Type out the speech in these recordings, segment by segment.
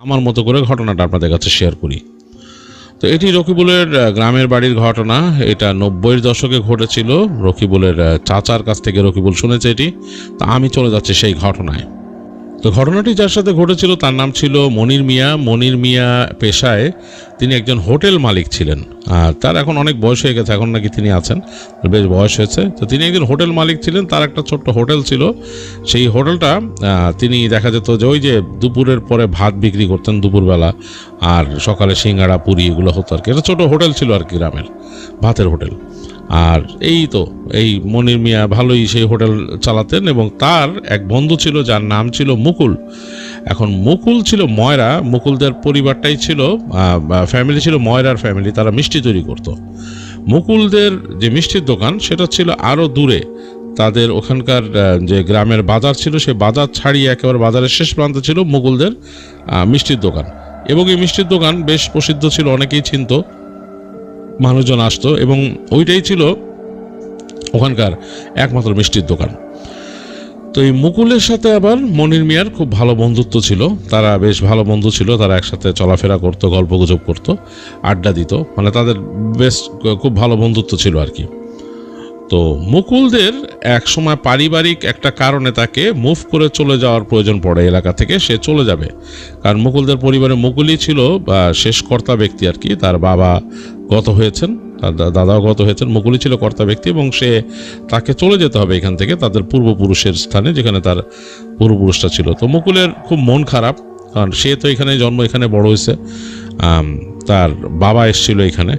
আমার মতো করে ঘটনাটা আপনাদের কাছে শেয়ার করি। তো এটি রকিবুলের গ্রামের বাড়ির ঘটনা। এটা নব্বইয়ের দশকে ঘটেছিল। রকিবুলের চাচার কাছ থেকে রকিবুল শুনেছে এটি। তা আমি চলে যাচ্ছি সেই ঘটনায়। তো ঘটনাটি যার সাথে ঘটেছিল, তার নাম ছিল মনির মিয়া। মনির মিয়া পেশায় তিনি একজন হোটেল মালিক ছিলেন। আর তার এখন অনেক বয়স হয়ে গেছে, এখন নাকি তিনি আছেন, বেশ বয়স হয়েছে। তো তিনি একজন হোটেল মালিক ছিলেন, তার একটা ছোট্ট হোটেল ছিল। সেই হোটেলটা তিনি দেখা যেত যে ওই যে দুপুরের পরে ভাত বিক্রি করতেন দুপুরবেলা, আর সকালে সিঙ্গাড়া পুরি এগুলো হতো আর কি। এটা ছোটো হোটেল ছিল আর কি, গ্রামের ভাতের হোটেল। আর এই তো, এই মনির মিয়া ভালোই সেই হোটেল চালাতেন এবং তার এক বন্ধু ছিল যার নাম ছিল মুকুল। এখন মুকুল ছিল ময়রা, মুকুলদের পরিবারটাই ছিল ফ্যামিলি ছিল ময়রার ফ্যামিলি তারা মিষ্টি তৈরি করতো। মুকুলদের যে মিষ্টির দোকান, সেটা ছিল আরও দূরে। তাদের ওখানকার যে গ্রামের বাজার ছিল সেই বাজার ছাড়িয়ে একেবারে বাজারের শেষ প্রান্তে ছিল মুকুলদের মিষ্টির দোকান। এবং এই মিষ্টির দোকান বেশ প্রসিদ্ধ ছিল, অনেকেই চিনতো। মানুষজন আসতো এবং ওইটাই ছিল ওখানকার একমাত্র মিষ্টির দোকান। তো এই মুকুলের সাথে আবার মনির মিয়ার খুব ভালো বন্ধুত্ব ছিল। তারা বেশ ভালো বন্ধু ছিল, তারা একসাথে চলাফেরা করতো গল্প গুজব করতো, আড্ডা দিত। মানে তাদের বেশ খুব ভালো বন্ধুত্ব ছিল আর কি। তো মুকুলদের এক সময় পারিবারিক একটা কারণে তাকে মুভ করে চলে যাওয়ার প্রয়োজন পড়ে এলাকা থেকে, সে চলে যাবে। কারণ মুকুলদের পরিবারে মুকুলই ছিল, বা শেষ কর্তা ব্যক্তি আর কি, তার বাবা গত হয়েছেন, তার দাদাও গত হয়েছেন, মুকুলই ছিল কর্তা ব্যক্তি এবং সে তাকে চলে যেতে হবে এখান থেকে, তাদের পূর্বপুরুষের স্থানে, যেখানে তার পূর্বপুরুষটা ছিল। তো মুকুলের খুব মন খারাপ, কারণ সে তো এখানে জন্ম, এখানে বড় হয়েছে। তার বাবা এসেছিল এখানে।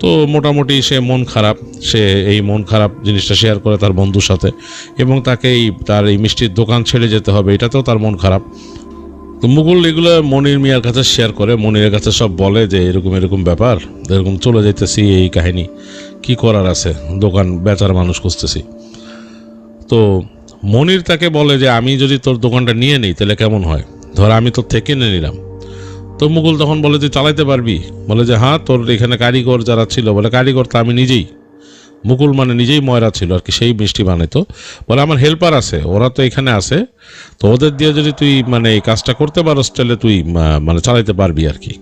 তো মোটামুটি সে মন খারাপ। সে এই মন খারাপ জিনিসটা শেয়ার করে তার বন্ধুর সাথে এবং তাকে এই তার এই মিষ্টির দোকান ছেড়ে যেতে হবে, এটাতেও তার মন খারাপ। তো মুকুল এগুলো মনির মিয়ার কাছে শেয়ার করে, মনিরের কাছে সব বলে যে এরকম এরকম ব্যাপার, এরকম চলে যাইতেছি এই কাহিনী। কি করার আছে? দোকান বেচার মানুষ খুঁজতেছি। তো মনির তাকে বলে যে, আমি যদি তোর দোকানটা নিয়ে নিই, তাহলে কেমন হয়? ধর আমি তোর থেকে নিয়ে নিলাম। তো মুকুল তখন বলে তুই চালাইতে পারবি? বলে যে হ্যাঁ তোর এখানে কারিগর যারা ছিল, বলে, কারিগর তো আমি নিজেই। মুকুল মানে নিজেই ময়রা ছিল আর কি, সেই মিষ্টি বানাইতো বলে, আমার হেল্পার আছে, ওরা তো এখানে আছে। তো ওদের দিয়ে যদি তুই মানে এই কাজটা করতে পারোস, তাহলে তুই মানে চালাইতে পারবি আর কি।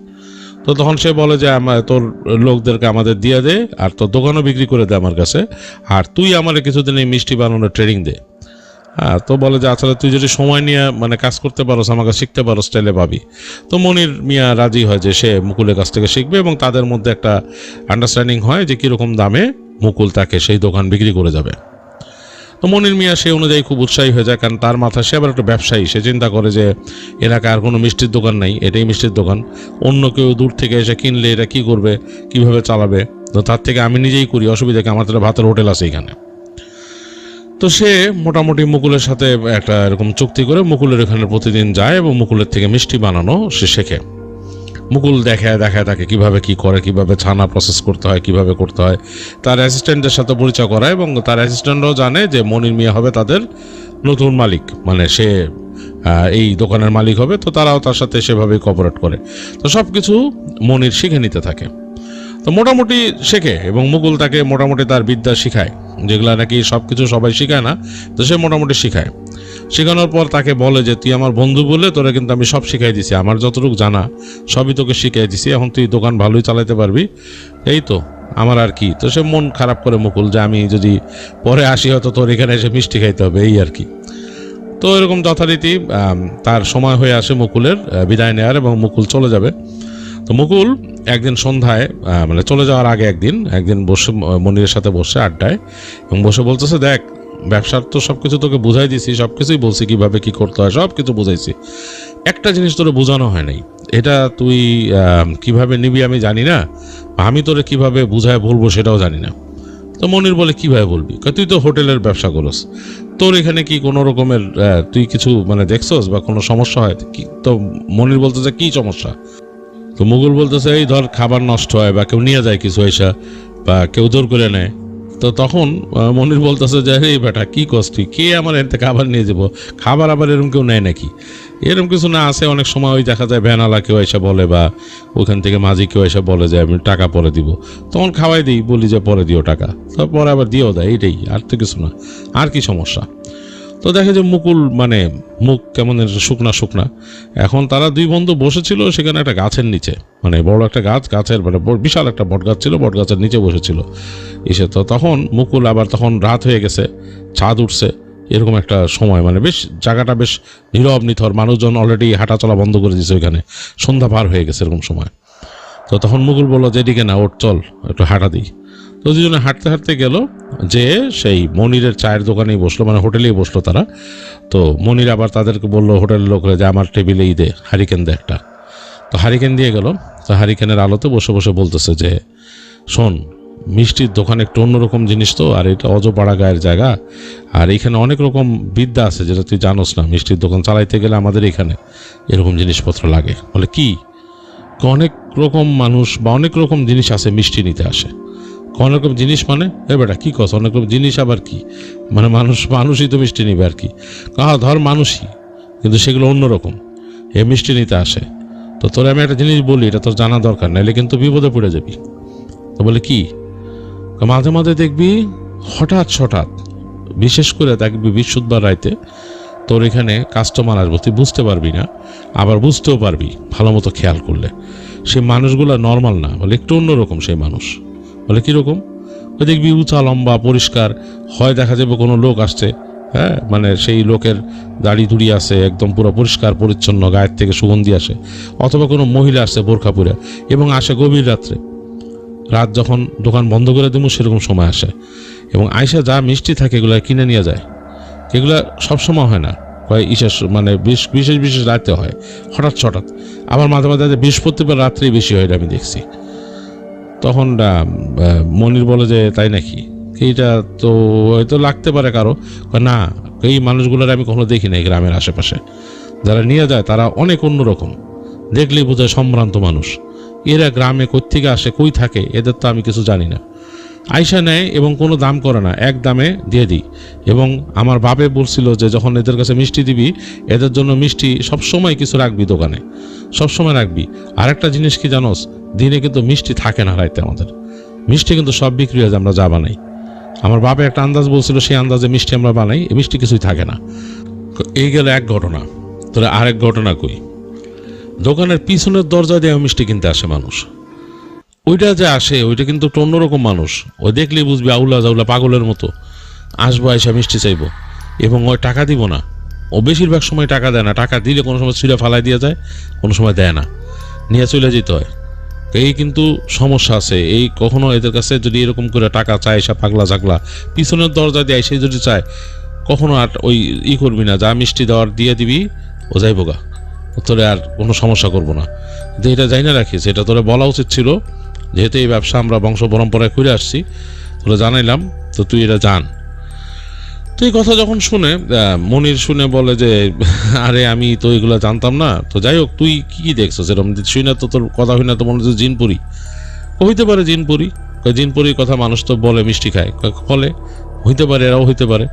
তো তখন সে বলে যে আমার তোর লোকদেরকে আমাদের দিয়ে দে, আর তোর দোকানও বিক্রি করে দে আমার কাছে। আর তুই আমার কিছুদিন এই মিষ্টি বানানোর ট্রেনিং দে। তো বলে যে আসলে তুই যদি সময় নিয়ে মানে কাজ করতে পারোস, আমাকে শিখতে পারো স্টাইলে পাবি তো মনির মিয়া রাজি হয় যে, সে মুকুলের কাছ থেকে শিখবে এবং তাদের মধ্যে একটা আন্ডারস্ট্যান্ডিং হয় যে, কীরকম দামে মুকুল তাকে সেই দোকান বিক্রি করে যাবে। তো মনির মিয়া সেই অনুযায়ী খুব উৎসাহী হয়ে যায়, কারণ তার মাথায় সে আবার একটা ব্যবসায়ী। সে চিন্তা করে যে, এলাকায় আর কোনো মিষ্টির দোকান নাই, এটাই মিষ্টির দোকান। অন্য কেউ দূর থেকে এসে কিনলে, এটা কি করবে, কীভাবে চালাবে? তো তার থেকে আমি নিজেই করি, অসুবিধা কি? আমার ভাতের হোটেল আছে এখানে। তো সে মোটামুটি মুকুলের সাথে একটা এরকম চুক্তি করে মুকুলের এখানে প্রতিদিন যায় এবং মুকুলের থেকে মিষ্টি বানানো সে শেখে। মুকুল দেখায় দেখায় তাকে কীভাবে কি করে, কীভাবে ছানা প্রসেস করতে হয়, কীভাবে করতে হয়। তার অ্যাসিস্ট্যান্টের সাথে পরিচয় করায় এবং তার অ্যাসিস্ট্যান্টও জানে যে মনির মিয়া হবে তাদের নতুন মালিক। মানে সে এই দোকানের মালিক হবে, তো তারাও তার সাথে সেভাবেই কপারেট করে। তো সব কিছু মনির শিখে নিতে থাকে। তো মোটামুটি শেখে এবং মুকুল তাকে মোটামুটি তার বিদ্যা শিখায়। যেগুলো নাকি সব কিছু সবাই শেখায় না, তো সে মোটামুটি শিখায়। শেখানোর পর তাকে বলে যে, তুই আমার বন্ধু বলে তোরা কিন্তু আমি সব শিখাই দিছি, আমার যতটুকু জানা সবই তোকে শিখাই দিছি, এখন তুই দোকান ভালোই চালাতে পারবি। এই তো, আমার আর কি। তো সে মন খারাপ করে মুকুল যে, আমি যদি পরে আসি, হয়তো তোর এখানে এসে মিষ্টি খাইতে হবে, এই আর কি। তো এরকম যথারীতি তার সময় হয়ে আসে মুকুলের বিদায় নেওয়ার এবং মুকুল চলে যাবে। তো মুকুল একদিন সন্ধ্যায় মানে চলে যাওয়ার আগে একদিন একদিন বসে মনিরের সাথে বসে আড্ডায় এবং বসে বলতেছে, দেখ, ব্যবসার তো সব কিছু তোকে বুঝাই দিছি সব কিছুই বলছি কীভাবে কী করতে হয় সব কিছু বুঝাইছি। একটা জিনিস তোরে বোঝানো হয় নাই। এটা তুই কীভাবে নিবি আমি জানি না। আমি তোরে কীভাবে বুঝায় বলব সেটাও জানি না। তো মনির বলে, কীভাবে বলবি? তুই তো হোটেলের ব্যবসা করস। তোর এখানে কি কোনো রকমের তুই কিছু মানে দেখছস বা কোনো সমস্যা হয়? কি, তো মনির বলতেছে, কী সমস্যা? তো মুঘল বলতেছে, এই ধর, খাবার নষ্ট হয় বা কেউ নিয়ে যায় কিছু এসা বা কেউ জোর করে নেয়। তো তখন মনির বলতেছে যে, এই বেটা, কি কষ্ট কে আমার এতে খাবার নিয়ে যাব? খাবার আবার এরকম কেউ নেয় নাকি? এরকম কিছু না আছে, অনেক সময় ওই দেখা যায় ভ্যানালা কেউ এসে বলে বা ওখান থেকে মাঝি কেউ এসে বলে যে, আমি টাকা পরে দিব। তখন খাওয়াই দিই, বলি যে, পরে দিও টাকা। তারপরে আবার দিও দেয় এটাই আর তো কিছু না। আর কি সমস্যা? তো দেখে যে মুকুল মানে মুখ কেমন শুকনা শুকনা। এখন তারা দুই বন্ধু বসেছিল, সেখানে একটা গাছের নিচে। মানে বড় একটা গাছ, গাছের মানে বিশাল একটা বট গাছ ছিল বট গাছের নিচে বসেছিল। এসে তো তখন মুকুল আবার তখন রাত হয়ে গেছে, ছাদ উঠছে। এরকম একটা সময় মানে বেশ জায়গাটা বেশ নীরব, নিথর। মানুষজন অলরেডি হাঁটা চলা বন্ধ করে দিয়েছে ওইখানে। সন্ধ্যা পার হয়ে গেছে এরকম সময়। তো তখন মুকুল বলল যে এদিকে না, ওঠ, চল, একটু হাঁটা দিই। তো দুজনে হাঁটতে হাঁটতে গেল যে সেই মনিরের চায়ের দোকানেই বসল মানে হোটেলেই বসল তারা। তো মনির আবার তাদেরকে বলল, হোটেলের লোকরা যে আমার টেবিলেই দে হারিকেন দে একটা। তো হারিকেন দিয়ে গেল। তো হারিকেনের আলোতে বসে বসে বলতেছে যে, শোন, মিষ্টির দোকান একটু অন্যরকম জিনিস তো, আর এটা অজপাড়া গায়ের জায়গা। আর এখানে অনেক রকম বিদ্যা আছে যেটা তুই জানোস না, মিষ্টির দোকান চালাইতে গেলে আমাদের এখানে এরকম জিনিসপত্র লাগে। বলে কি? অনেক রকম মানুষ বা অনেক রকম জিনিস আছে মিষ্টি নিতে আসে। অনেক রকম জিনিস মানে? এ বেটা, কী কস? অনেক রকম জিনিস আবার কি? মানে মানুষ, মানুষই তো মিষ্টি নিবে আর কি। কাহা, ধর মানুষই, কিন্তু সেগুলো অন্যরকম এ মিষ্টি নিতে আসে। তো তোর আমি একটা জিনিস বলি, এটা তোর জানা দরকার নাহলে কিন্তু বিপদে পড়ে যাবি। তো বলে কি? মাঝে মাঝে দেখবি, হঠাৎ হঠাৎ, বিশেষ করে দেখবি বিশুদ্ধবার রাইতে, তোর এখানে কাস্টমার আসব, তুই বুঝতে পারবি না, আবার বুঝতেও পারবি ভালো মতো খেয়াল করলে। সেই মানুষগুলো নর্মাল না, বলে একটু অন্যরকম সেই মানুষ। বলে, কীরকম? ওই দেখবি উঁচা, লম্বা, পরিষ্কার। হয় দেখা যাবে কোনো লোক আসছে। হ্যাঁ মানে সেই লোকের দাড়ি দুড়ি আছে, একদম পুরো পরিষ্কার, পরিচ্ছন্ন, গায়ের থেকে সুগন্ধি আসে। অথবা কোনো মহিলা আসছে বোরখা পরে এবং আসে গভীর রাত্রে। রাত যখন দোকান বন্ধ করে দেবো, সেরকম সময় আসে। এবং আইসা যা মিষ্টি থাকে, এগুলো কিনে নিয়ে যায়। এগুলো সবসময় হয় না। কয় ইসের মানে বিশ- বিশেষ বিশেষ রাতে হয়। হঠাৎ হঠাৎ। আবার মাঝে মাঝে বৃহস্পতিবার রাত্রেই বেশি হয় এটা আমি দেখছি। তখন মনির বলে যে, তাই নাকি? এইটা তো হয়তো লাগতে পারে কারও। না, এই মানুষগুলোর আমি কখনো দেখি নাই গ্রামের আশেপাশে। যারা নিয়ে যায়, তারা অনেক অন্যরকম দেখলেই বোঝায় সম্ভ্রান্ত মানুষ। এরা গ্রামে কোথেকে আসে, কই থাকে, এদের তো আমি কিছু জানি না। আইসা নেয় এবং কোনো দাম করে না, এক দামে দিয়ে দিই। এবং আমার বাপে বলছিল যে, যখন এদের কাছে মিষ্টি দিবি, এদের জন্য মিষ্টি সবসময় কিছু রাখবি দোকানে, সবসময় রাখবি। আর একটা জিনিস কি জানোস, দিনে কিন্তু মিষ্টি থাকে না রাইতে আমাদের। মিষ্টি কিন্তু সব বিক্রি হয়ে আমরা যা বানাই। আমার বাপে একটা আন্দাজ বলছিল, সেই আন্দাজে মিষ্টি আমরা বানাই, মিষ্টি কিছুই থাকে না। এই গেল এক ঘটনা। তাহলে আরেক ঘটনা কই? দোকানের পিছনের দরজা দিয়ে মিষ্টি কিনতে আসে মানুষ। ওইটা যে আসে, ওইটা কিন্তু একটু অন্যরকম মানুষ। ওই দেখলেই বুঝবি আউলা জাউলা পাগলের মতো। আসব, আইসা মিষ্টি চাইব। এবং ওই টাকা দিব না। ও বেশিরভাগ সময় টাকা দেয় না। টাকা দিলে কোনো সময় ছিঁড়ে ফালাই দিয়ে যায়, কোনো সময় দেয় না। নিয়ে চলে যেতে হয়। এই কিন্তু সমস্যা আছে। এই কখনো এদের কাছে যদি এরকম করে টাকা চায়, সে পাগলা ঝাগলা পিছনের দরজা দেয় সে যদি চায়, কখনো আর ওই ই করবি না। যা মিষ্টি দেওয়ার দিয়ে দিবি, ও যাইব গা। তোরে আর কোনো সমস্যা করব না। কিন্তু এটা যাই না রাখিস। এটা তোরে বলা উচিত ছিল যেহেতু এই ব্যবসা আমরা বংশ পরম্পরায় করে আসছি তোরা জানাইলাম, তো তুই এটা জান। তো এই কথা যখন শুনে মনির শুনে বলে যে, আরে আমি তো এগুলো জানতাম না, তো যাই হোক, তুই কি কি দেখছ? সেরকম শুই না তো তোর কথা হই না তো মনে হচ্ছে জিনপুরি। হইতে পারে জিনপুরি জিনপুরির কথা মানুষ তো বলে, মিষ্টি খায়। ফলে হইতে পারে, এরাও হইতে পারে।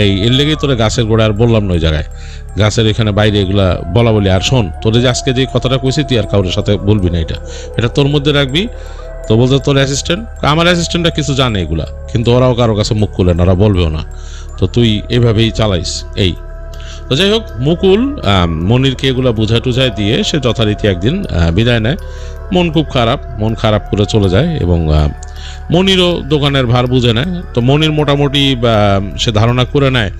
এই, এর লেগেই তোরা গাছের গোড়া আর বললাম না ওই জায়গায়। গাছের এখানে বাইরে এগুলা বলা বলি আর শোন, তোরে যে আজকে যে কথাটা কইছি তুই আর কারোর সাথে বলবি না এটা। এটা তোর মধ্যে রাখবি, তো বলতে তোর অ্যাসিস্ট্যান্ট আমার অ্যাসিস্ট্যান্টটা কিছু জানে এগুলা, কিন্তু ওরাও কারও কাছে মুখ খুলে না, ওরা বলবেও না। তো তুই এভাবেই চালাইস, এই। তো যাই হোক, মুকুল মনিরকে এগুলা বুঝায় টুঝায় দিয়ে সে যথারীতি একদিন বিদায় নেয়। মন খুব খারাপ, মন খারাপ করে চলে যায় এবং মনিরও দোকানের ভার বুঝে নেয়। তো মনির মোটামুটি সে ধারণা করে নেয়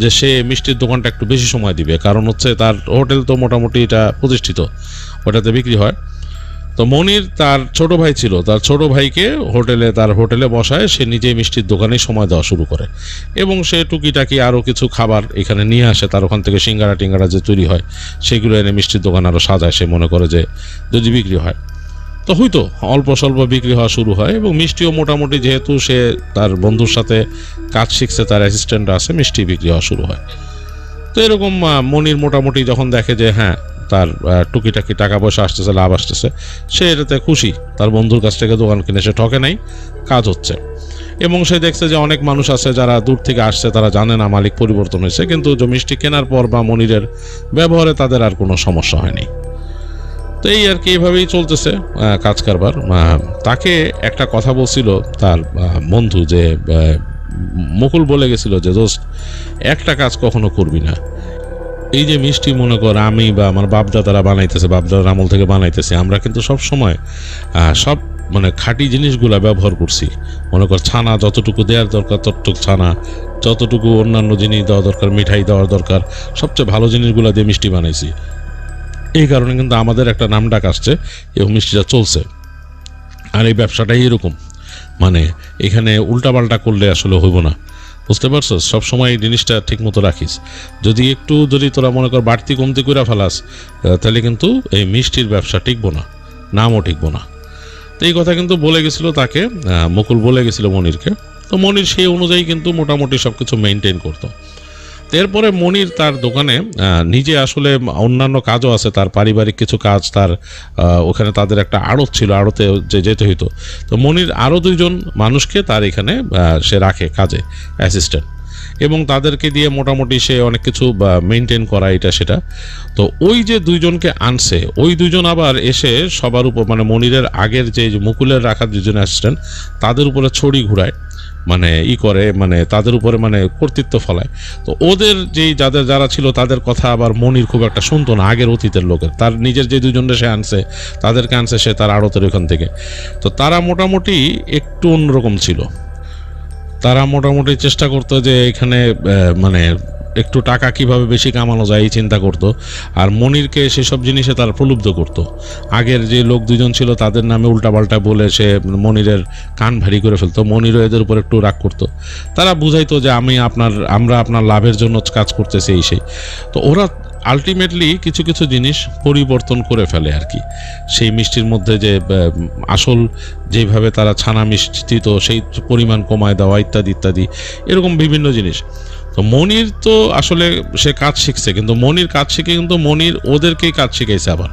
যে সে মিষ্টির দোকানটা একটু বেশি সময় দিবে। কারণ হচ্ছে তার হোটেল তো মোটামুটি এটা প্রতিষ্ঠিত, ওটাতে বিক্রি হয়। তো মনির তার ছোট ভাই ছিল, তার ছোট ভাইকে হোটেলে, তার হোটেলে বসায়, সে নিজেই মিষ্টির দোকানেই সময় দেওয়া শুরু করে। এবং সে টুকিটাকি আরও কিছু খাবার এখানে নিয়ে আসে, তার ওখান থেকে সিঙ্গারা টিঙ্গারা যে তৈরি হয়, সেগুলো এনে মিষ্টির দোকান আরও সাজায়, সে মনে করে যে যদি বিক্রি হয়। তো হয়তো অল্প স্বল্প বিক্রি হওয়া শুরু হয় এবং মিষ্টিও মোটামুটি যেহেতু সে তার বন্ধুর সাথে কাজ শিখছে, তার অ্যাসিস্ট্যান্ট আছে, মিষ্টি বিক্রি হওয়া শুরু হয়। তো এরকম মনির মোটামুটি যখন দেখে যে হ্যাঁ তার টুকিটাকি টাকা পয়সা আসতেছে, লাভ আসতেছে, সে এটাতে খুশি। তার বন্ধুর কাছ থেকে দোকান কিনে সে ঠকে নাই, কাজ হচ্ছে। এবং সে দেখছে যে অনেক মানুষ আছে যারা দূর থেকে আসছে, তারা জানে না মালিক পরিবর্তন হয়েছে, কিন্তু মিষ্টি কেনার পর বা মনিরের ব্যবহারে তাদের আর কোনো সমস্যা হয়নি। তো এই আর কি এইভাবেই চলতেছে কাজ কারবার। তাকে একটা কথা বলছিল তার বন্ধু যে মুকুল বলে গেছিল যে, দোস্ত, একটা কাজ কখনো করবি না। এই যে মিষ্টি মনে কর, আমি বা আমার বাপদাদারা বানাইতেছে, বাপদাদার আমল থেকে বানাইতেছে, আমরা কিন্তু সব সময় সব মানে খাঁটি জিনিসগুলা ব্যবহার করছি। মনে কর, ছানা যতটুকু দেওয়ার দরকার, ততটুকু ছানা, যতটুকু অন্যান্য জিনিস দেওয়া দরকার, মিঠাই দেওয়ার দরকার, সবচেয়ে ভালো জিনিসগুলো দিয়ে মিষ্টি বানাইছি। এই কারণে কিন্তু আমাদের একটা নাম ডাক আসছে এবং মিষ্টিটা চলছে। আর এই ব্যবসাটাই এরকম। মানে এখানে উল্টাপাল্টা করলে আসলে হইব না। বুঝতে পারছ? সবসময় এই জিনিসটা ঠিক মতো রাখিস। যদি একটু যদি তোরা মনে কর বাড়তি কমতি করে ফেলাস তাহলে কিন্তু এই মিষ্টির ব্যবসা টিকবো না, নামও টিকবো না। তো এই কথা কিন্তু বলে গেছিল তাকে মুকুল বলে গেছিল মনিরকে। তো মনির সেই অনুযায়ী কিন্তু মোটামুটি সব কিছু মেনটেন করতো। এরপরে মনির তার দোকানে নিজে আসলে অন্যান্য কাজও আছে, তার পারিবারিক কিছু কাজ, তার ওখানে তাদের একটা আড়ত ছিল, আড়তে যে যেতে হইতো। তো মনির আরও দুইজন মানুষকে তার এখানে সে রাখে কাজে অ্যাসিস্ট্যান্ট এবং তাদেরকে দিয়ে মোটামুটি সে অনেক কিছু মেনটেন করা এটা সেটা। তো ওই যে দুইজনকে আনছে, ওই দুজন আবার এসে সবার উপর মানে মনিরের আগের যে মুকুলের রাখা দুজন অ্যাসিস্ট্যান্ট তাদের উপরে ছড়ি ঘুরায় মানে ই করে মানে তাদের উপরে মানে কর্তৃত্ব ফলায়। তো ওদের যেই যাদের, যারা ছিল তাদের কথা আবার মনির খুব একটা শুনতো না, আগের অতীতের লোকের। তার নিজের যে দুজনকে সে আনছে, তাদেরকে আনছে সে তার আড়তের ওখান থেকে। তো তারা মোটামুটি একটু অন্যরকম ছিল। তারা মোটামুটি চেষ্টা করতো যে এখানে মানে একটু টাকা কীভাবে বেশি কামানো যায় এই চিন্তা করতো। আর মনিরকে সেসব জিনিসে তারা প্রলুব্ধ করতো। আগের যে লোক দুজন ছিল তাদের নামে উল্টাপাল্টা বলে সে মনিরের কান ভারী করে ফেলতো। মনিরও এদের উপর একটু রাগ করতো। তারা বুঝাইতো যে আমি আপনার, আমরা আপনার লাভের জন্য কাজ করতেছি এই সেই। তো ওরা আলটিমেটলি কিছু কিছু জিনিস পরিবর্তন করে ফেলে আর কি। সেই মিষ্টির মধ্যে যে আসল যেভাবে তারা ছানা মিষ্টি তো সেই পরিমাণ কমায় দেওয়া, ইত্যাদি ইত্যাদি, এরকম বিভিন্ন জিনিস। তো মনির তো আসলে সে কাজ শিখছে, কিন্তু মনির কাজ শিখে কিন্তু মনির ওদেরকেই কাজ শিখাইছে আবার।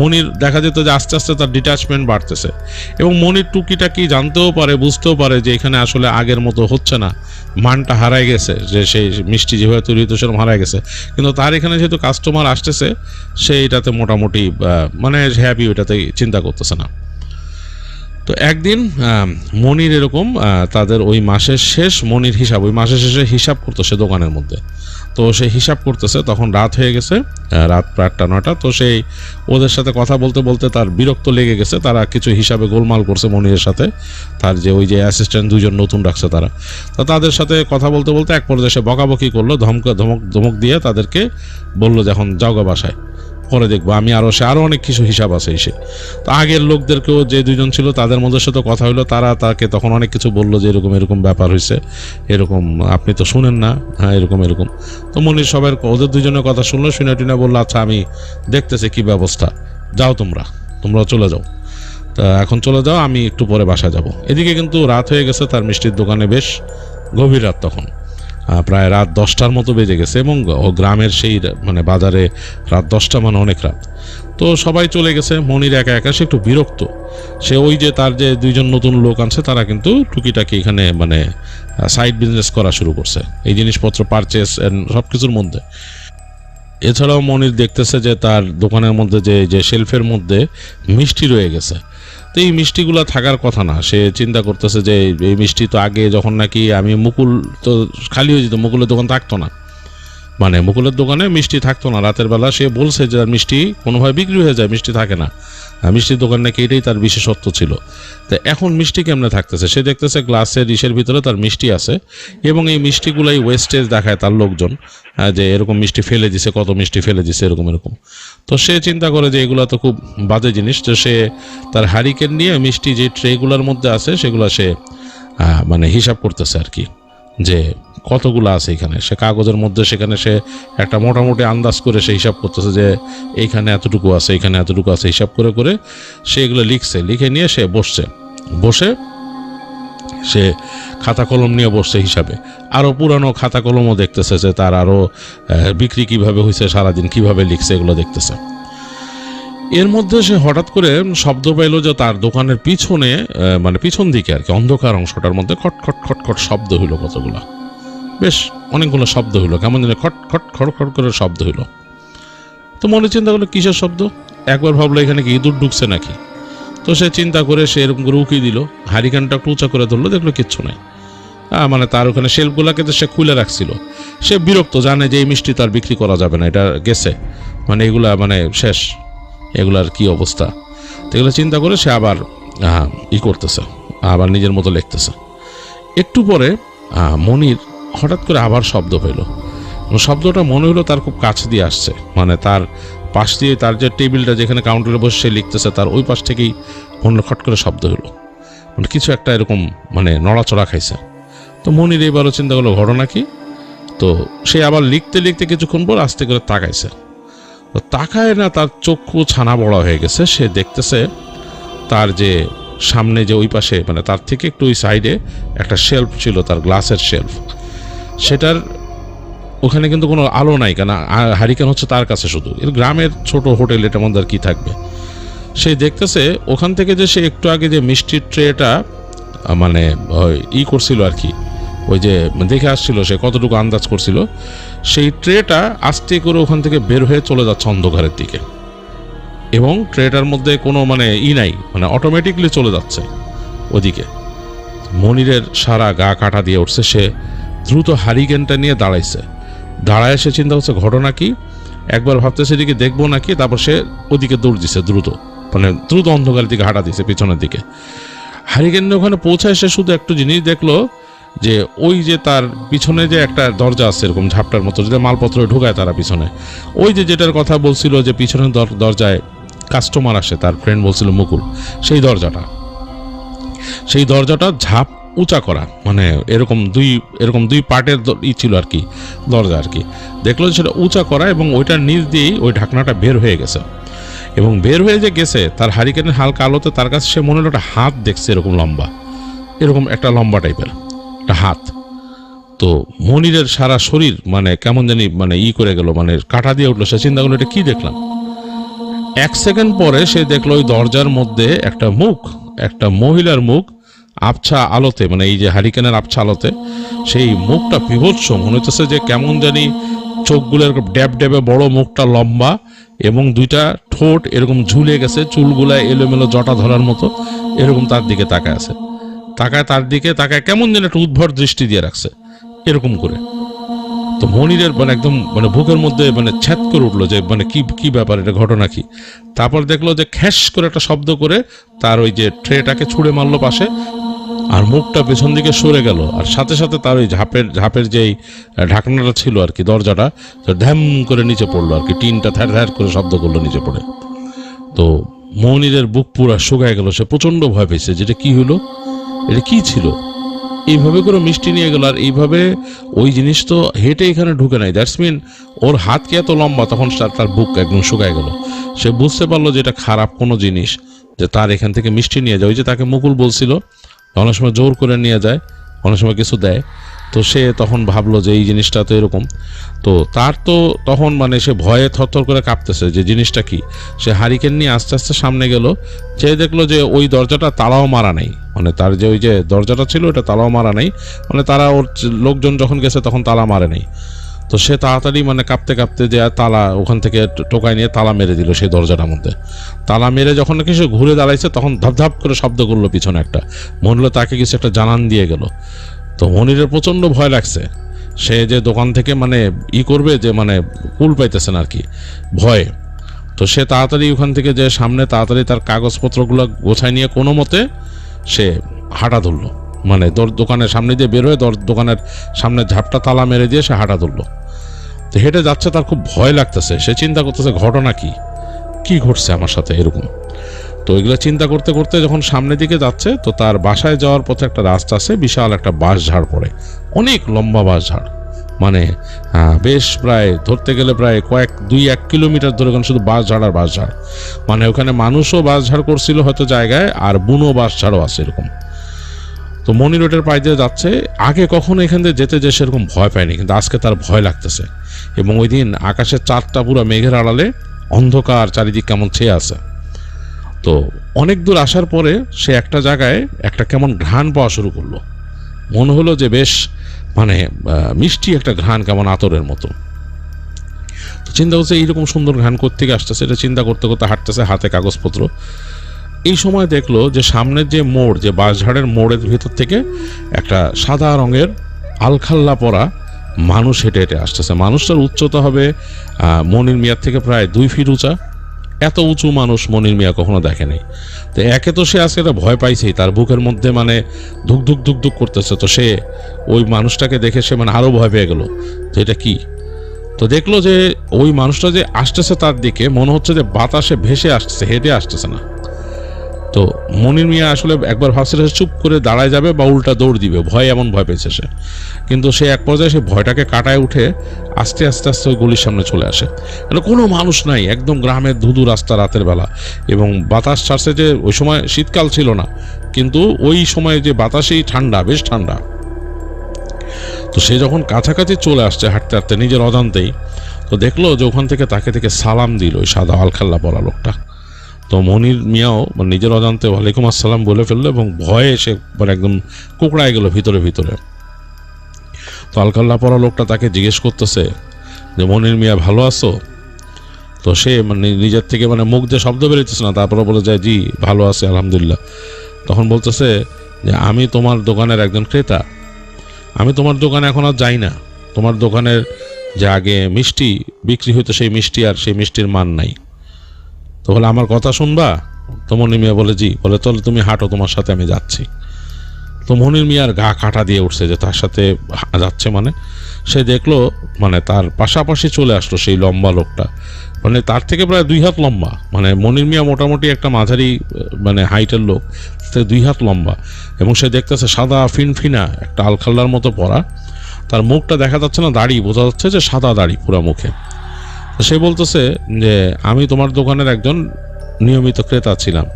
মনির দেখা যেত যে আস্তে আস্তে তার ডিট্যাচমেন্ট বাড়তেছে এবং মনির টুকিটাকি জানতেও পারে, বুঝতেও পারে যে এখানে আসলে আগের মতো হচ্ছে না। মানটা হারায় গেছে, যে সেই মিষ্টি যেভাবে তৈরি হতো সেরকম হারায় গেছে। কিন্তু তার এখানে যেহেতু কাস্টমার আসতেছে সে এটাতে মোটামুটি মানে হ্যাপি ওইটাতে চিন্তা করতেছে না। তো একদিন মনির এরকম তাদের ওই মাসের শেষ মনির হিসাব, ওই মাসের শেষে হিসাব করতো সে দোকানের মধ্যে। তো সে হিসাব করতেছে, তখন রাত হয়ে গেছে রাত প্রায় আটটা, নয়টা, তো সেই ওদের সাথে কথা বলতে বলতে তার বিরক্ত লেগে গেছে, তারা কিছু হিসাবে গোলমাল করছে মনিরের সাথে, তার যে ওই যে অ্যাসিস্ট্যান্ট দুজন নতুন রাখছে তারা। তো তাদের সাথে কথা বলতে বলতে এক পর্যায়ে সে বকাবকি করল, ধমক ধমক ধমক দিয়ে তাদেরকে বলল যখন যাও গা বাসায়। পরে দেখব। আমি আরও সে আরও অনেক কিছু হিসাব আছে এসে। তো আগের লোকদেরকেও যে দুজন ছিল, তাদের মধ্যে সাথে কথা হলো তারা তাকে তখন অনেক কিছু বলল যে এরকম এরকম ব্যাপার হয়েছে এরকম, আপনি তো শুনেন না হ্যাঁ এরকম এরকম। তো মনির সবার ওদের দুজনের কথা শুনলো, শুনে টুনে বলল আচ্ছা আমি দেখতেছি কি ব্যবস্থা। যাও তোমরা তোমরা চলে যাও। তা এখন চলে যাও, আমি একটু পরে বাসা যাব। এদিকে কিন্তু রাত হয়ে গেছে, তার মিষ্টির দোকানে বেশ গভীর রাত তখন। প্রায় রাত দশটার মতো বেজে গেছে এবং ও গ্রামের সেই মানে বাজারে রাত দশটা মানে অনেক রাত। তো সবাই চলে গেছে, মনির একা একা, সে একটু বিরক্ত। সে ওই যে তার যে দুইজন নতুন লোক আনছে, তারা কিন্তু টুকিটাকি এখানে মানে সাইড বিজনেস করা শুরু করছে। এই জিনিসপত্র পারচেস সব কিছুর মধ্যে। এছাড়াও মনির দেখতেছে যে তার দোকানের মধ্যে যে যে শেলফের মধ্যে মিষ্টি রয়ে গেছে। তো এই মিষ্টিগুলো থাকার কথা না। সে চিন্তা করতেছে যে এই মিষ্টি তো আগে যখন নাকি আমি মুকুল তো খালি হয়ে যেত, মুকুলের দোকান থাকতো না। মানে মুকুলের দোকানে মিষ্টি থাকতো না। রাতের বেলা সে বলছে যে মিষ্টি কোনোভাবে বিক্রি হয়ে যায়, মিষ্টি থাকে না। আর মিষ্টির দোকান নাকি এটাই তার বিশেষত্ব ছিল। তো এখন মিষ্টি কেমনে থাকতেছে? সে দেখতেছে গ্লাসের ইসের ভিতরে তার মিষ্টি আছে এবং এই মিষ্টিগুলাই ওয়েস্টেজ দেখায় তার লোকজন। যে এরকম মিষ্টি ফেলে দিছে, কত মিষ্টি ফেলে দিছে, এরকম এরকম। তো সে চিন্তা করে যে এগুলো তো খুব বাজে জিনিস। তো সে তার হারিকেন নিয়ে মিষ্টি যে ট্রেগুলোর মধ্যে আছে, সেগুলো সে মানে হিসাব করতেছে আর কি, যে কতগুলো আছে এখানে। সে কাগজের মধ্যে সেখানে সে একটা মোটামুটি আন্দাজ করে সে হিসাব করতেছে যে এইখানে এতটুকু আছে, এখানে এতটুকু আছে, হিসাব করে করে সে এগুলো লিখছে। লিখে নিয়ে সে বসছে। বসে সে খাতা কলম নিয়ে বসছে হিসাবে। আরও পুরানো খাতা কলমও দেখতেছে যে তার আরও বিক্রি কীভাবে হয়েছে সারাদিন কীভাবে লিখছে, এগুলো দেখতেছে। এর মধ্যে সে হঠাৎ করে শব্দ পাইলো যে তার দোকানের পিছনে মানে পিছন দিকে আর কি, অন্ধকার অংশটার মধ্যে খট খট খট খট শব্দ হইল কতগুলো। বেশ, অনেকগুলো শব্দ হইল, কেমন জানি খট খট খট খট করে শব্দ হইল। তো মনে চিন্তা করল, কিসের শব্দ? একবার ভাবলো এখানে কি ইঁদুর ঢুকছে নাকি? তো সে চিন্তা করে সে এরকম করে উকি দিল, হারিকানটা একটু উঁচা করে ধরলো, দেখল কিচ্ছু নাই। মানে তার ওখানে শেলফগুলোকে তো সে খুলে রাখছিল। সে বিরক্ত, জানে যে এই মিষ্টি তার বিক্রি করা যাবে না, এটা গেছে। মানে এগুলা মানে শেষ। এগুলার কি অবস্থা? তো এগুলো চিন্তা করে সে আবার ই করতেছে, আবার নিজের মতো লিখতেছে। একটু পরে মনির হঠাৎ করে আবার শব্দ হইল। শব্দটা মনে হলো তার খুব কাছ দিয়ে আসছে মানে তার পাশ দিয়ে তার যে টেবিলটা যেখানে কাউন্টারে বসে লিখতেছে, তার ওই পাশ থেকেই মনে খট করে শব্দ হলো। মানে কিছু একটা এরকম মানে নড়াচড়া খাইছে। তো মনির এবারও চিন্তা করল, ঘটনা কি? তো সে আবার লিখতে লিখতে কিছুক্ষণ পর আস্তে করে তাকাইছে। তো তাকায় না, তার চক্ষু ছানা বড়া হয়ে গেছে। সে দেখতেছে তার যে সামনে যে ওই পাশে মানে তার থেকে একটু ওই সাইডে একটা শেলফ ছিল, তার গ্লাসের শেলফ সেটার ওখানে কিন্তু কোনো আলো নাই, কেন? হারিকেন হচ্ছে তার কাছে শুধু। এর গ্রামের ছোট হোটেল এটার মধ্যে আর কি থাকবে? সে দেখতেছে, ওখান থেকে যে সে একটু আগে যে মিষ্টির ট্রেটা মানে ই করছিল আর কি, ওই যে দেখে আসছিল সে কতটুকু আন্দাজ করছিল, সেই ট্রেটা আস্তে করে ওখান থেকে বের হয়ে চলে যাচ্ছে অন্ধকারের দিকে। এবং ট্রেটার মধ্যে কোনো মানে ই নাই মানে অটোমেটিকলি চলে যাচ্ছে ওদিকে। মনিরের সারা গা কাটা দিয়ে উঠছে, সে দ্রুত হারিকেনটা নিয়ে দাঁড়াইছে। দাঁড়ায় সে চিন্তা করছে, ঘটনা কি? একবার ভাবতেছে এদিকে দেখব নাকি, তারপর সে ওদিকে দৌড় দিছে দ্রুত। মানে দ্রুত অন্ধকারের দিকে হাঁটা দিছে পিছনের দিকে। হারিকেন ওখানে পৌঁছায় সে শুধু একটু জিনিস দেখল, যে ওই যে তার পিছনে যে একটা দরজা আছে এরকম ঝাপটার মতো, যেটা মালপত্র ঢুকায় তারা পিছনে। ওই যে যেটার কথা বলছিল যে পিছনের দর- দরজায় কাস্টমার আসে, তার ফ্রেন্ড বলছিল মুকুল, সেই দরজাটা। সেই দরজাটা ঝাপ উঁচা করা মানে এরকম দুই এরকম দুই পার্টের ই ছিল আর কি, দরজা আর কি। দেখল যে সেটা উঁচা করা এবং ওইটার নিচ দিয়েই ওই ঢাকনাটা বের হয়ে গেছে। এবং বের হয়ে যে গেছে, তার হারিকেনের হালকা আলোতে তার কাছে সে মনে হলো একটা হাত দেখছে এরকম লম্বা। এরকম একটা লম্বা টাইপের, একটা হাত। তো মনিরের সারা শরীর মানে কেমন জানি মানে ই করে গেল মানে কাটা দিয়ে উঠল। সে চিন্তা করল, এটা কি দেখলাম? এক সেকেন্ড পরে সে দেখল ওই দরজার মধ্যে একটা মুখ, একটা মহিলার মুখ আবছা আলোতে মানে এই যে হারিকেনের আবছা আলোতে, সেই মুখটা বিভৎস মনে হচ্ছে যে কেমন জানি চোখগুলো এরকম ড্যাব ড্যাবে বড়, মুখটা লম্বা, এবং দুইটা ঠোঁট এরকম ঝুলে গেছে, চুলগুলা এলোমেলো জটা ধরার মতো, এরকম তার দিকে তাকায় আছে। তাকায় তার দিকে, তাকায় কেমন যেন একটা উদ্ভট দৃষ্টি দিয়ে রাখছে, এরকম করে। তো মনিরের মানে একদম মানে বুকের মধ্যে মানে ছ্যাদ করে উঠল যে মানে কি কি ব্যাপার, এটা ঘটনা কি? তারপর দেখল যে খ্যাস করে একটা শব্দ করে তার ওই যে ট্রেটাকে ছুঁড়ে মারলো পাশে আর মুখটা পেছন দিকে সরে গেল। আর সাথে সাথে তার ওই ঝাপের ঝাপের যেই ঢাকনাটা ছিল আর কি, দরজাটা, তো ঢ্যাম করে নিচে পড়ল আর কি, টিনটা থ্যার থ্যার করে শব্দ করল নিচে পড়ে। তো মনিরের বুক পুরা শুকায় গেল, সে প্রচণ্ড ভয় পেয়েছে যেটা কি হলো, এটা কি ছিল? এইভাবে করে মিষ্টি নিয়ে গেল, আর এইভাবে ওই জিনিস তো হেঁটে এখানে ঢুকে নাই। দ্যাটস মিন ওর হাত কি এত লম্বা? তখন তার বুক একদম শুকায় গেল। সে বুঝতে পারল যে এটা খারাপ কোনো জিনিস, যে তার এখান থেকে মিষ্টি নিয়ে যায়। ওই যে তাকে মুকুল বলছিল অনেক সময় জোর করে নিয়ে যায়, অনেক সময় কিছু দেয়। তো সে তখন ভাবলো যে এই জিনিসটা তো এরকম। তো তার তো তখন মানে সে ভয়ে থরথর করে কাঁপতেছে যে জিনিসটা কি? সে হারিকেন নিয়ে আস্তে আস্তে সামনে গেল সে দেখল যে ওই দরজাটা তালাও মারা নেই। মানে তার যে ওই যে দরজাটা ছিল ওটা তালাও মারা নেই। মানে তারা ওর লোকজন যখন গেছে তখন তালা মারে নেই। তো সে তাড়াতাড়ি মানে কাঁপতে কাঁপতে যে তালা ওখান থেকে টোকায় নিয়ে তালা মেরে দিল সেই দরজাটার মধ্যে। তালা মেরে যখন নাকি সে ঘুরে দাঁড়াইছে, তখন ধাপ ধাপ করে শব্দ করল পিছনে একটা। মনে হলো তাকে কিছু একটা জানান দিয়ে গেল। তো মনিরের প্রচণ্ড ভয় লাগছে। সে যে দোকান থেকে মানে ই করবে যে মানে কুল পাইতেছেন আর কি, ভয়ে। তো সে তাড়াতাড়ি ওখান থেকে যে সামনে তাড়াতাড়ি তার কাগজপত্রগুলো গোছায় নিয়ে কোনো মতে সে হাঁটা ধরলো। মানে দোকানের সামনে দিয়ে বের দর- দোকানের সামনে ঝাপটা তালা মেরে দিয়ে সে হাঁটা ধরলো। তো হেঁটে যাচ্ছে তার খুব ভয় লাগতেছে। সে চিন্তা করতেছে, ঘটনা কি? কি ঘটছে আমার সাথে এরকম? তো এগুলো চিন্তা করতে করতে যখন সামনের দিকে যাচ্ছে, তো তার বাসায় যাওয়ার পথে একটা রাস্তা আছে, বিশাল একটা বাঁশ ঝাড় পড়ে। অনেক লম্বা বাঁশ ঝাড়। মানে বেশ প্রায়, ধরতে গেলে প্রায় কয়েক, দুই, এক কিলোমিটার ধরে ওখানে শুধু বাঁশ ঝাড় আর বাঁশ ঝাড়। মানে ওখানে মানুষও বাঁশ ঝাড় করছিল হয়তো জায়গায়, আর বুনো বাঁশ ঝাড়ও আছে এরকম। তো মনি রোডের পায়ে দিয়ে যাচ্ছে। আগে কখনো এখান থেকে যেতে যে সেরকম ভয় পায়নি, কিন্তু আজকে তার ভয় লাগতেছে। এবং ওই দিন আকাশের চারটা পুরো মেঘের আড়ালে অন্ধকার চারিদিক কেমন ছেয়ে আছে। তো অনেক দূর আসার পরে সে একটা জায়গায় একটা কেমন ঘ্রাণ পাওয়া শুরু করল। মনে হলো যে বেশ মানে মিষ্টি একটা ঘ্রাণ, কেমন আতরের মতো। তো চিন্তা করছে, এইরকম সুন্দর ঘ্রাণ থেকে আসতেছে? এটা চিন্তা করতে করতে হাঁটতেছে হাতে কাগজপত্র। এই সময় দেখল যে সামনের যে মোড়, যে বাঁশঝাড়ের মোড়ের ভিতর থেকে একটা সাদা রঙের আলখাল্লা পরা মানুষ হেঁটে হেঁটে আসতেছে। মানুষটার উচ্চতা হবে মনির মিয়ার থেকে প্রায় দুই ফিট উঁচা। এত উঁচু মানুষ মনির মিয়া কখনো দেখেনি তো একে তো সে আজকে একটা ভয় পাইছেই। তার বুকের মধ্যে মানে ধুক ধুক ধুক ধুক করতেছে। তো সে ওই মানুষটাকে দেখে সে মানে আরও ভয় পেয়ে গেল। তো এটা কি? তো দেখল যে ওই মানুষটা যে আসতেছে তার দিকে, মনে হচ্ছে যে বাতাসে ভেসে আসতেছে, হেঁটে আসতেছে না। তো মনির মিয়া আসলে একবার ভাবছিল সে চুপ করে দাঁড়ায় যাবে বা উল্টা দৌড় দিবে, ভয় এমন ভয় পেয়েছে সে। কিন্তু সে এক পর্যায়ে সে ভয়টাকে কাটায় উঠে আস্তে আস্তে আস্তে ওই গলির সামনে চলে আসে। মানে কোনো মানুষ নাই, একদম গ্রামের ধুধু রাস্তা রাতের বেলা। এবং বাতাস ছাড়ছে যে ওই সময় শীতকাল ছিল না, কিন্তু ওই সময় যে বাতাসেই ঠান্ডা, বেশ ঠান্ডা। তো সে যখন কাছাকাছি চলে আসছে হাঁটতে হাঁটতে নিজের অজান্তেই, তো দেখল যে ওখান থেকে তাকে থেকে সালাম দিল ওই সাদা আলখাল্লা পরা লোকটা। তো মনির মিয়াও মানে নিজের অজান্তে ওয়ালাইকুম আসসালাম বলে ফেলল এবং ভয়ে সে মানে একদম কুকড়ায় গেল ভিতরে ভিতরে। তো আলকাল্লা পরা লোকটা তাকে জিজ্ঞেস করতেছে যে, মনির মিয়া ভালো আছো? তো সে মানে নিজের থেকে মানে মুখ দিয়ে শব্দ বেরোতেছে না, তারপরে বলে যায় জি, ভালো আছে, আলহামদুলিল্লাহ। তখন বলতেছে যে, আমি তোমার দোকানের একজন ক্রেতা। আমি তোমার দোকানে এখন আর যাই না। তোমার দোকানের যে আগে মিষ্টি বিক্রি হইতো, সেই মিষ্টি আর সেই মিষ্টির মান নাই। তো বলে, আমার কথা শুনবা? তো মনির মিয়া বলে, জি। বলে তাহলে তুমি হাঁটো, তোমার সাথে আমি যাচ্ছি। তো মনির মিয়ার গা কাটা দিয়ে উঠছে যে তার সাথে যাচ্ছে মানে। সে দেখল মানে তার পাশাপাশি চলে আসলো সেই লম্বা লোকটা। মানে তার থেকে প্রায় দুই হাত লম্বা। মানে মনির মিয়া মোটামুটি একটা মাঝারি মানে হাইটের লোক, সে দুই হাত লম্বা। এবং সে দেখতেছে সাদা ফিনফিনা, একটা আলখাল্লার মতো পরা তার মুখটা দেখা যাচ্ছে না দাড়ি, বোঝা যাচ্ছে যে সাদা দাড়ি পুরো মুখে। সে বলতেছে যে, আমি তোমার দোকানের একজন নিয়মিত ক্রেতা ছিলাম।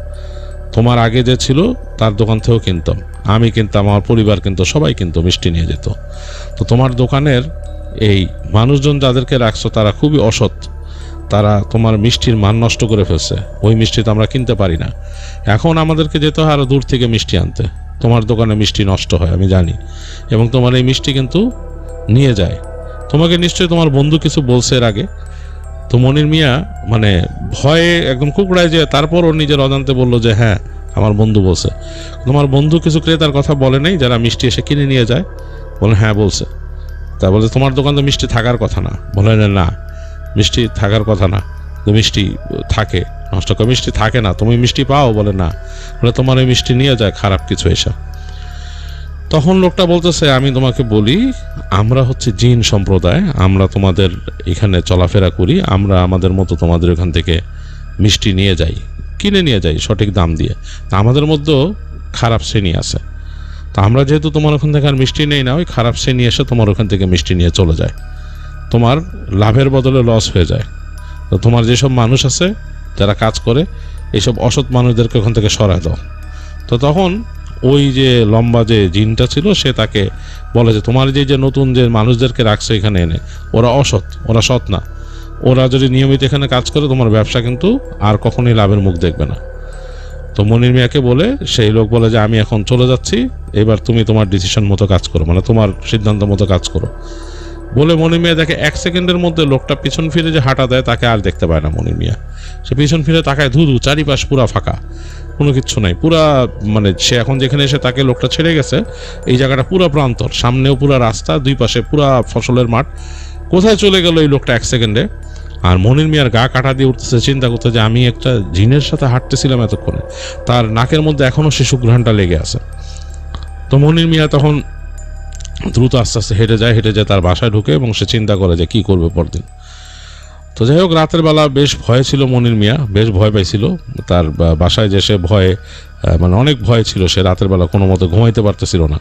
তোমার আগে যে ছিল, তার দোকান থেকেও কিনতাম। আমি কিনতাম, আমার পরিবার কিন্তু, সবাই কিন্তু, মিষ্টি নিয়ে যেত। তো তোমার দোকানের এই মানুষজন যাদেরকে রাখছো, তারা খুবই অসৎ। তারা তোমার মিষ্টির মান নষ্ট করে ফেলছে। ওই মিষ্টি তো আমরা কিনতে পারি না। এখন আমাদেরকে যেতে হয় আরও দূর থেকে মিষ্টি আনতে। তোমার দোকানে মিষ্টি নষ্ট হয়, আমি জানি। এবং তোমার এই মিষ্টি কিন্তু নিয়ে যায়। তোমাকে নিশ্চয়ই তোমার বন্ধু কিছু বলছে এর আগে। তো মনির মিয়া মানে ভয়ে একদম কুকড়ায় যে তারপর ওর নিজের অজান্তে বলল যে হ্যাঁ আমার বন্ধু বলছে। তোমার বন্ধু কিছু ক্রেতার কথা বলে নাই যারা মিষ্টি এসে কিনে নিয়ে যায়। বলে হ্যাঁ বলছে। তা বলে তোমার দোকান তো মিষ্টি থাকার কথা না। বলে না, না মিষ্টি থাকার কথা না। তো মিষ্টি থাকে নষ্ট করে মিষ্টি থাকে না তুমি মিষ্টি পাও? বলে না। বলে তোমার ওই মিষ্টি নিয়ে যায় খারাপ কিছু এসা। তখন লোকটা বলতেছে, আমি তোমাকে বলি, আমরা হচ্ছে জিন সম্প্রদায়, আমরা তোমাদের এখানে চলাফেরা করি, আমরা আমাদের মতো তোমাদের এখান থেকে মিষ্টি নিয়ে যাই, কিনে নিয়ে যাই সঠিক দাম দিয়ে। তা আমাদের মধ্যেও খারাপ শ্রেণি আছে। তা আমরা যেহেতু তোমার ওখান থেকে আর মিষ্টি নেই না, ওই খারাপ শ্রেণি এসে তোমার ওখান থেকে মিষ্টি নিয়ে চলে যায়। তোমার লাভের বদলে লস হয়ে যায়। তো তোমার যেসব মানুষ আছে, যারা কাজ করে এইসব অসৎ মানুষদেরকে ওখান থেকে সরায় দাও। তো তখন ওই যে লম্বা যে জিনটা ছিল, সে তাকে বলে যে, তোমার যে যে নতুন যে মানুষদেরকে রাখছো এখানে এনে, ওরা অসৎ, ওরা সৎ না। ওরা যদি নিয়মিত এখানে কাজ করে, তোমার ব্যবসা কিন্তু আর কখনোই লাভের মুখ দেখবে না। তো মনির মিয়াকে বলে, সেই লোক বলে যে, আমি এখন চলে যাচ্ছি, এবার তুমি তোমার ডিসিশন মতো কাজ করো মানে তোমার সিদ্ধান্ত মতো কাজ করো। বলে মনির মিয়া দেখে এক সেকেন্ডের মধ্যে লোকটা পিছন ফিরে যে হাঁটা দেয়, তাকে আর দেখতে পায় না মনির মিয়া। সে পিছন ফিরে তাকায় ধুধু, চারিপাশ পুরা ফাঁকা। কোনো কিচ্ছু নাই। পুরা মানে সে এখন যেখানে এসে তাকে লোকটা ছেড়ে গেছে, এই জায়গাটা পুরা প্রান্তর, সামনেও পুরা রাস্তা, দুই পাশে পুরা ফসলের মাঠ। কোথায় চলে গেল এই লোকটা এক সেকেন্ডে? আর মনির মিয়ার গা কাটা দিয়ে উঠতেছে, চিন্তা করতে যে আমি একটা জিনের সাথে হাঁটতেছিলাম এতক্ষণে। তার নাকের মধ্যে এখনও শিশু ঘ্রাণটা লেগে আছে। তো মনির মিয়া তখন দ্রুত আস্তে আস্তে হেঁটে যায় হেঁটে যায়, তার বাসায় ঢুকে এবং সে চিন্তা করে যে কি করবে পরদিন। তো যাই হোক, রাতের বেলা বেশ ভয় ছিল মনির মিয়া, বেশ ভয় পাইছিল। তার বাসায় যে সে ভয়ে মানে অনেক ভয় ছিল, সে রাতের বেলা কোনো মতো ঘুমাইতে পারতেছিল না।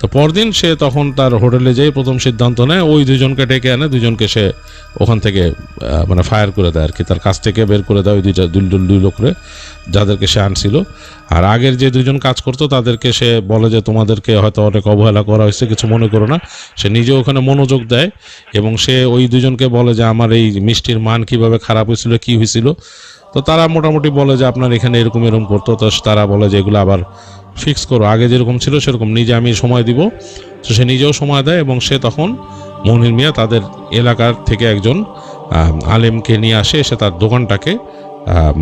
তো পরদিন সে তখন তার হোটেলে যেয়ে প্রথম সিদ্ধান্ত নেয়, ওই দুজনকে ডেকে আনে দুজনকে সে ওখান থেকে মানে ফায়ার করে দেয় আর কি তার কাছ থেকে বের করে দেয় ওই দুইটা, দুই, দুই- লোকরে, যাদেরকে সে আনছিল। আর আগের যে দুজন কাজ করতো, তাদেরকে সে বলে যে, তোমাদেরকে হয়তো অনেক অবহেলা করা হয়েছে, কিছু মনে করো না। সে নিজে ওখানে মনোযোগ দেয় এবং সে ওই দুজনকে বলে যে, আমার এই মিষ্টির মান কীভাবে খারাপ হয়েছিল, কি হয়েছিল? তো তারা মোটামুটি বলে যে, আপনার এখানে এরকম এরকম করতো। তো তারা বলে যে, এগুলো আবার ফিক্স করো। আগে যেরকম ছিল সেরকম। নিজে আমি সময় দিব। তো সে নিজেও সময় দেয় এবং সে তখন মনির মিয়া তাদের এলাকার থেকে একজন আলেমকে নিয়ে আসে, এসে তার দোকানটাকে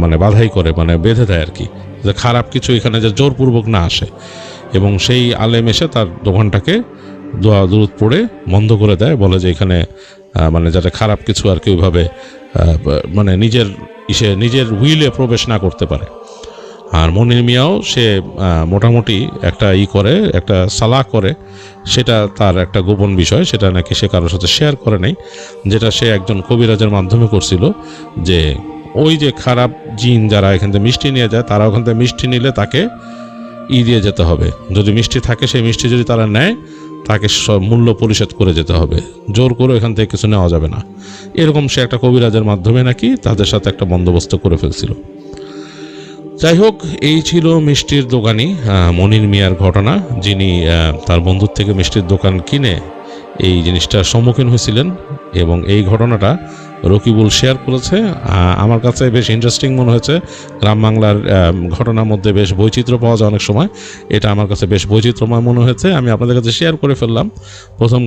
মানে বাধাই করে মানে বেঁধে দেয় আর কি যে খারাপ কিছু এখানে যে জোরপূর্বক না আসে। এবং সেই আলেম এসে তার দোকানটাকে দোয়া দূরত পড়ে বন্ধ করে দেয়। বলে যে এখানে মানে যাতে খারাপ কিছু আর কি ওইভাবে মানে নিজের ইসে, নিজের হুইলে প্রবেশ না করতে পারে। আর মনির মিয়াও সে মোটামুটি একটা ই করে, একটা সালাহ করে, সেটা তার একটা গোপন বিষয়, সেটা নাকি সে কারোর সাথে শেয়ার করে নাই, যেটা সে একজন কবিরাজের মাধ্যমে করছিল, যে ওই যে খারাপ জিন যারা এখান থেকে মিষ্টি নিয়ে যায়, তারা ওখান থেকে মিষ্টি নিলে তাকে ই দিয়ে যেতে হবে। যদি মিষ্টি থাকে, সেই মিষ্টি যদি তারা নেয়, তাকে মূল্য পরিশোধ করে যেতে হবে। জোর করে এখান থেকে কিছু নেওয়া যাবে না। এরকম সে একটা কবিরাজের মাধ্যমে নাকি তাদের সাথে একটা বন্দোবস্ত করে ফেলছিল। যাই হোক এই ছিল মিষ্টির দোকানি মনির মিয়ার ঘটনা, যিনি তার বন্ধুর থেকে মিষ্টির দোকান কিনে এই জিনিসটার সম্মুখীন হয়েছিলেন এবং এই ঘটনাটা রকিবুল শেয়ার করেছে। আমার কাছে বেশ ইন্টারেস্টিং মনে হয়েছে, গ্রাম বাংলার ঘটনার মধ্যে বেশ বৈচিত্র্য পাওয়া যায় অনেক সময়। এটা আমার কাছে বেশ বৈচিত্র্যময় মনে হয়েছে, আমি আপনাদের কাছে শেয়ার করে ফেললাম। প্রথম